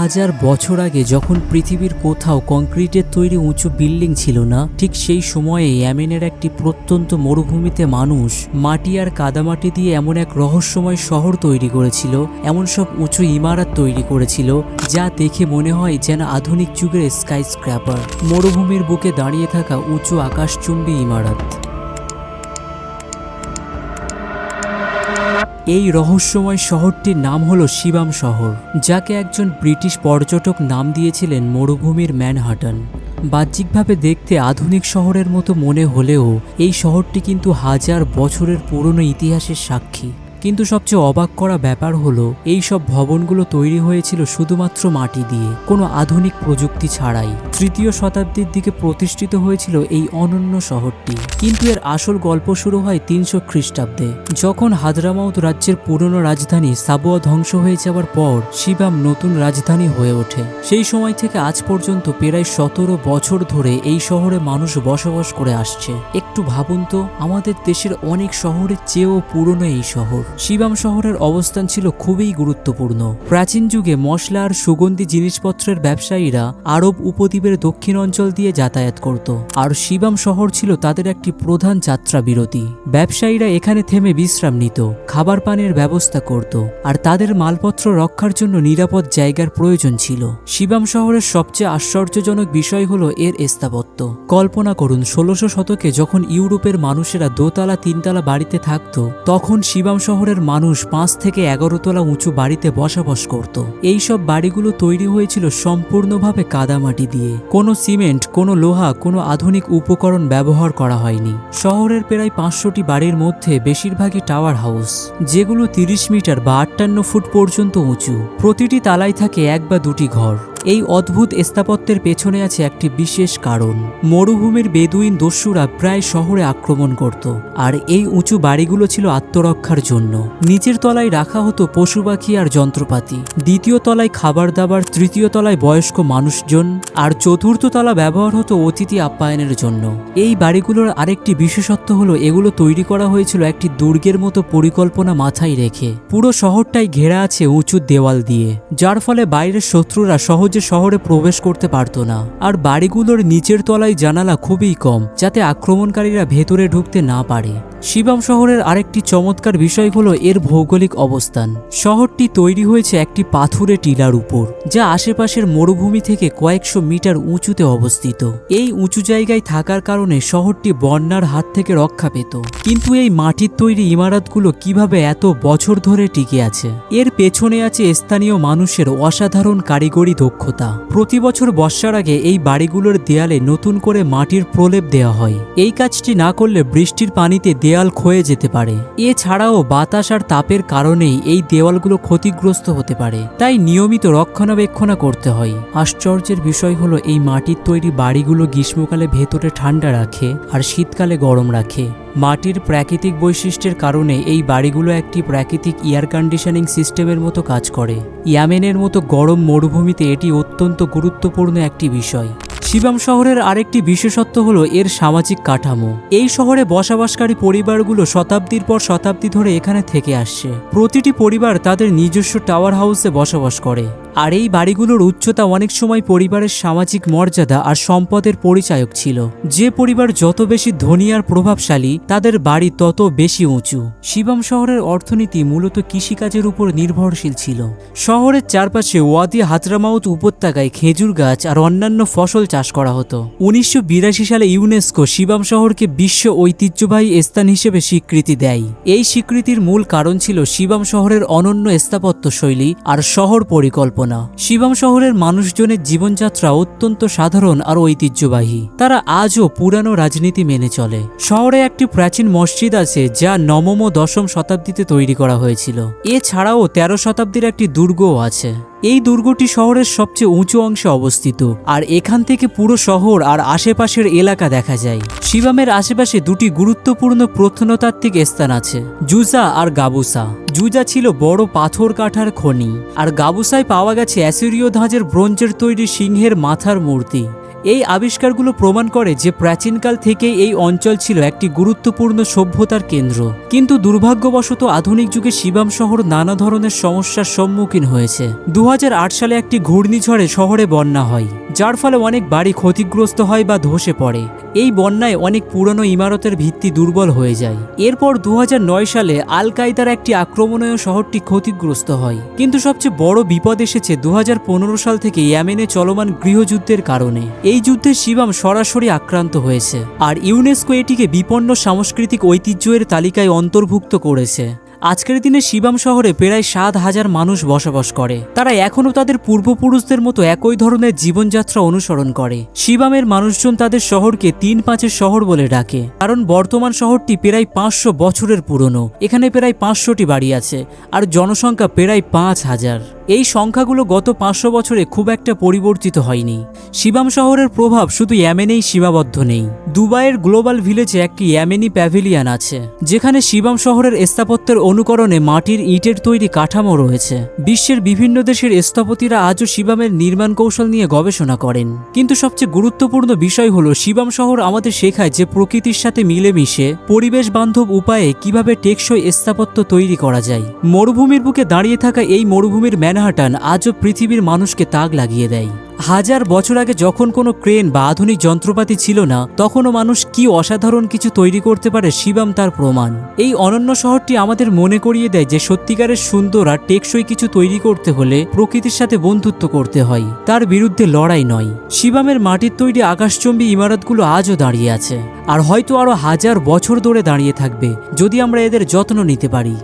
হাজার বছর আগে যখন পৃথিবীর কোথাও কংক্রিটের তৈরি উঁচু বিল্ডিং ছিল না, ঠিক সেই সময়ে ইয়ামেনের একটি প্রত্যন্ত মরুভূমিতে মানুষ মাটি আর কাদামাটি দিয়ে এমন এক রহস্যময় শহর তৈরি করেছিল, এমন সব উঁচু ইমারত তৈরি করেছিল, যা দেখে মনে হয় যেন আধুনিক যুগের স্কাই স্ক্র্যাপার মরুভূমির বুকে দাঁড়িয়ে থাকা উঁচু আকাশচুম্বী ইমারত। এই রহস্যময় শহরটির নাম হলো শিবাম শহর, যাকে একজন ব্রিটিশ পর্যটক নাম দিয়েছিলেন মরুভূমির ম্যানহাটন। বাহ্যিকভাবে দেখতে আধুনিক শহরের মতো মনে হলেও এই শহরটি কিন্তু হাজার বছরের পুরনো ইতিহাসের সাক্ষী। কিন্তু সবচেয়ে অবাক করা ব্যাপার হলো, এই সব ভবনগুলো তৈরি হয়েছিল শুধুমাত্র মাটি দিয়ে, কোনো আধুনিক প্রযুক্তি ছাড়াই। তৃতীয় শতাব্দীর দিকে প্রতিষ্ঠিত হয়েছিল এই অনন্য শহরটি। কিন্তু এর আসল গল্প শুরু হয় তিনশো খ্রিস্টাব্দে। যখন হাদরামাউত রাজ্যের পুরনো রাজধানী সাবোয়া ধ্বংস হয়ে যাওয়ার পর, শিবাম নতুন রাজধানী হয়ে ওঠে। সেই সময় থেকে আজ পর্যন্ত প্রায় সতেরো বছর ধরে এই শহরে মানুষ বসবাস করে আসছে। একটু ভাবুন তো, আমাদের দেশের অনেক শহরের চেয়েও পুরনো এই শহর। শিবাম শহরের অবস্থান ছিল খুবই গুরুত্বপূর্ণ। প্রাচীন যুগে মশলা আর সুগন্ধি জিনিসপত্রের ব্যবসায়ীরা আরব উপদ্বীপের দক্ষিণ অঞ্চল দিয়ে যাতায়াত করত। আর শিবাম শহর ছিল তাদের একটি প্রধান যাত্রা বিরতি। ব্যবসায়ীরা এখানে থেমে বিশ্রাম নিত, খাবার পানের ব্যবস্থা করত, আর তাদের মালপত্র রক্ষার জন্য নিরাপদ জায়গার প্রয়োজন ছিল। শিবাম শহরের সবচেয়ে আশ্চর্যজনক বিষয় হলো এর স্থাপত্য। কল্পনা করুন, ষোলোশো শতকে যখন ইউরোপের মানুষেরা দোতলা, তিনতলা বাড়িতে থাকত, তখন শিবাম শহরের মানুষ পাঁচ থেকে এগারো তলা উঁচু বাড়িতে বসবাস করত। এই সব বাড়িগুলো তৈরি হয়েছিল সম্পূর্ণভাবে কাদামাটি দিয়ে। কোনো সিমেন্ট, কোনো লোহা, কোনো আধুনিক উপকরণ ব্যবহার করা হয়নি। শহরের প্রায় পাঁচশোটি বাড়ির মধ্যে বেশিরভাগই টাওয়ার হাউস, যেগুলো তিরিশ মিটার বা আটান্ন ফুট পর্যন্ত উঁচু। প্রতিটি তালায় থাকে এক বা দুটি ঘর। এই অদ্ভুত স্থাপত্যের পেছনে আছে একটি বিশেষ কারণ। মরুভূমির বেদুইন দস্যুরা প্রায় শহরে আক্রমণ করত, আর এই উঁচু বাড়িগুলো ছিল আত্মরক্ষার জন্য। নিচের তলায় রাখা হতো পশু পাখি আর যন্ত্রপাতি। দ্বিতীয় তলায় খাবার দাবার, তৃতীয় তলায় বয়স্ক মানুষজন, আর চতুর্থ তলা ব্যবহার হতো অতিথি আপ্যায়নের জন্য। এই বাড়িগুলোর আরেকটি বিশেষত্ব হলো, এগুলো তৈরি করা হয়েছিল একটি দুর্গের মতো পরিকল্পনা মাথায় রেখে। পুরো শহরটাই ঘেরা আছে উঁচু দেওয়াল দিয়ে, যার ফলে বাইরের শত্রুরা সহজে শহরে প্রবেশ করতে পারত না। আর বাড়িগুলোর নিচের তলায় জানালা খুবই কম, যাতে আক্রমণকারীরা ভেতরে ঢুকতে না পারে। শিবাম শহরের আরেকটি চমৎকার বিষয় হলো এর ভৌগোলিক অবস্থান। শহরটি তৈরি হয়েছে একটি পাথুরে টিলার উপর, যা আশেপাশের মরুভূমি থেকে কয়েকশো মিটার উঁচুতে অবস্থিত। এই উঁচু জায়গায় থাকার কারণে শহরটি বন্যার হাত থেকে রক্ষা পেত। কিন্তু এই মাটির তৈরি ইমারতগুলো কীভাবে এত বছর ধরে টিকে আছে? এর পেছনে আছে স্থানীয় মানুষের অসাধারণ কারিগরি দক্ষতা। প্রতি বছর বর্ষার আগে এই বাড়িগুলোর দেয়ালে নতুন করে মাটির প্রলেপ দেওয়া হয়। এই কাজটি না করলে বৃষ্টির পানিতে দেয়াল ক্ষয়ে যেতে পারে। এছাড়াও বাতাস আর তাপের কারণেই এই দেওয়ালগুলো ক্ষতিগ্রস্ত হতে পারে। তাই নিয়মিত রক্ষণাবেক্ষণা করতে হয়। আশ্চর্যের বিষয় হলো এই মাটির তৈরি বাড়িগুলো গ্রীষ্মকালে ভেতরে ঠান্ডা রাখে আর শীতকালে গরম রাখে। মাটির প্রাকৃতিক বৈশিষ্ট্যের কারণে এই বাড়িগুলো একটি প্রাকৃতিক এয়ার কন্ডিশনিং সিস্টেমের মতো কাজ করে। ইয়ামেনের মতো গরম মরুভূমিতে এটি অত্যন্ত গুরুত্বপূর্ণ একটি বিষয়। শিবাম শহরের আরেকটি বিশেষত্ব হলো এর সামাজিক কাঠামো। এই শহরে বসবাসকারী পরিবারগুলো শতাব্দীর পর শতাব্দী ধরে এখানে থেকে আসছে। প্রতিটি পরিবার তাদের নিজস্ব টাওয়ার হাউসে বসবাস করে। আর এই বাড়িগুলোর উচ্চতা অনেক সময় পরিবারের সামাজিক মর্যাদা আর সম্পদের পরিচায়ক ছিল। যে পরিবার যত বেশি ধনী আর প্রভাবশালী, তাদের বাড়ি তত বেশি উঁচু। শিবাম শহরের অর্থনীতি মূলত কৃষিকাজের উপর নির্ভরশীল ছিল। শহরের চারপাশে ওয়াদি, হাতরামাউত উপত্যকায় খেজুর গাছ আর অন্যান্য ফসল চাষ করা হতো। উনিশশো বিরাশি সালে ইউনেস্কো শিবাম শহরকে বিশ্ব ঐতিহ্যবাহী স্থান হিসেবে স্বীকৃতি দেয়। এই স্বীকৃতির মূল কারণ ছিল শিবাম শহরের অনন্য স্থাপত্য শৈলী আর শহর পরিকল্পনা। শিবাম শহরের মানুষজনের জীবনযাত্রা অত্যন্ত সাধারণ আর ঐতিহ্যবাহী। তারা আজও পুরানো রাজনীতি মেনে চলে। শহরে একটি প্রাচীন মসজিদ আছে, যা নবম ও দশম শতাব্দীতে তৈরি করা হয়েছিল। এছাড়াও তেরো শতাব্দীর একটি দুর্গও আছে। এই দুর্গটি শহরের সবচেয়ে উঁচু অংশে অবস্থিত, আর এখান থেকে পুরো শহর আর আশেপাশের এলাকা দেখা যায়। শিবামের আশেপাশে দুটি গুরুত্বপূর্ণ প্রত্নতাত্ত্বিক স্থান আছে, জুজা আর গাবুসা। জুজা ছিল বড় পাথর কাঠার খনি, আর গাবুসায় পাওয়া গেছে অ্যাসিরীয় ধাঁজের ব্রোঞ্জের তৈরি সিংহের মাথার মূর্তি। এই আবিষ্কারগুলো প্রমাণ করে যে প্রাচীনকাল থেকেই এই অঞ্চল ছিল একটি গুরুত্বপূর্ণ সভ্যতার কেন্দ্র। কিন্তু দুর্ভাগ্যবশত আধুনিক যুগে শিবাম শহর নানা ধরনের সমস্যার সম্মুখীন হয়েছে। দু হাজার আট সালে একটি ঘূর্ণিঝড়ে শহরে বন্যা হয়, যার ফলে অনেক বাড়ি ক্ষতিগ্রস্ত হয় বা ধসে পড়ে। এই বন্যায় অনেক পুরনো ইমারতের ভিত্তি দুর্বল হয়ে যায়। এরপর দু হাজার নয় সালে আল কায়দার একটি আক্রমণেও শহরটি ক্ষতিগ্রস্ত হয়। কিন্তু সবচেয়ে বড় বিপদ এসেছে দু হাজার পনেরো সাল থেকে ইয়ামেনে চলমান গৃহযুদ্ধের কারণে। এই যুদ্ধে শিবাম সরাসরি আক্রান্ত হয়েছে আর ইউনেস্কো এটিকে বিপন্ন সাংস্কৃতিক ঐতিহ্যের তালিকায় অন্তর্ভুক্ত করেছে। আজকের দিনে শিবাম শহরে প্রায় সাত হাজার মানুষ বসবাস করে। তারা এখনও তাদের পূর্বপুরুষদের মতো একই ধরনের জীবনযাত্রা অনুসরণ করে। শিবামের মানুষজন তাদের শহরকে তিন পাঁচের শহর বলে ডাকে, কারণ বর্তমান শহরটি প্রায় পাঁচশো বছরের পুরনো। এখানে প্রায় পাঁচশোটি বাড়ি আছে আর জনসংখ্যা প্রায় পাঁচ হাজার। এই সংখ্যাগুলো গত পাঁচশো বছরে খুব একটা পরিবর্তিত হয়নি। শিবাম শহরের প্রভাব শুধু ইয়ামেনেই সীমাবদ্ধ নেই। দুবাইয়ের গ্লোবাল ভিলেজে একটি ইয়ামেনি প্যাভিলিয়ান আছে, যেখানে শিবাম শহরের স্থাপত্যের অনুকরণে মাটির ইটের তৈরি কাঠামো রয়েছে। বিশ্বের বিভিন্ন দেশের স্থপতিরা আজও শিবামের নির্মাণ কৌশল নিয়ে গবেষণা করেন। কিন্তু সবচেয়ে গুরুত্বপূর্ণ বিষয় হলো, শিবাম শহর আমাদের শেখায় যে প্রকৃতির সাথে মিলেমিশে পরিবেশ বান্ধব উপায়ে কীভাবে টেকসই স্থাপত্য তৈরি করা যায়। মরুভূমির বুকে দাঁড়িয়ে থাকা এই মরুভূমির ম্যানহাটান আজও পৃথিবীর মানুষকে তাক লাগিয়ে দেয়। হাজার বছর আগে যখন কোনো ক্রেন বা আধুনিক যন্ত্রপাতি ছিল না, তখনও মানুষ কি অসাধারণ কিছু তৈরি করতে পারে শিবাম তার প্রমাণ। এই অনন্য শহরটি আমাদের মনে করিয়ে দেয় যে সত্যিকারের সুন্দর আর টেকসই কিছু তৈরি করতে হলে প্রকৃতির সাথে বন্ধুত্ব করতে হয়। তার বিরুদ্ধে লড়াই নয়। শিবামের মাটির তৈরি আকাশচম্বী ইমারতগুলো আজও দাঁড়িয়ে আছে। আর হয়তো আরও হাজার বছর ধরে দাঁড়িয়ে থাকবে, যদি আমরা এদের যত্ন নিতে পারি।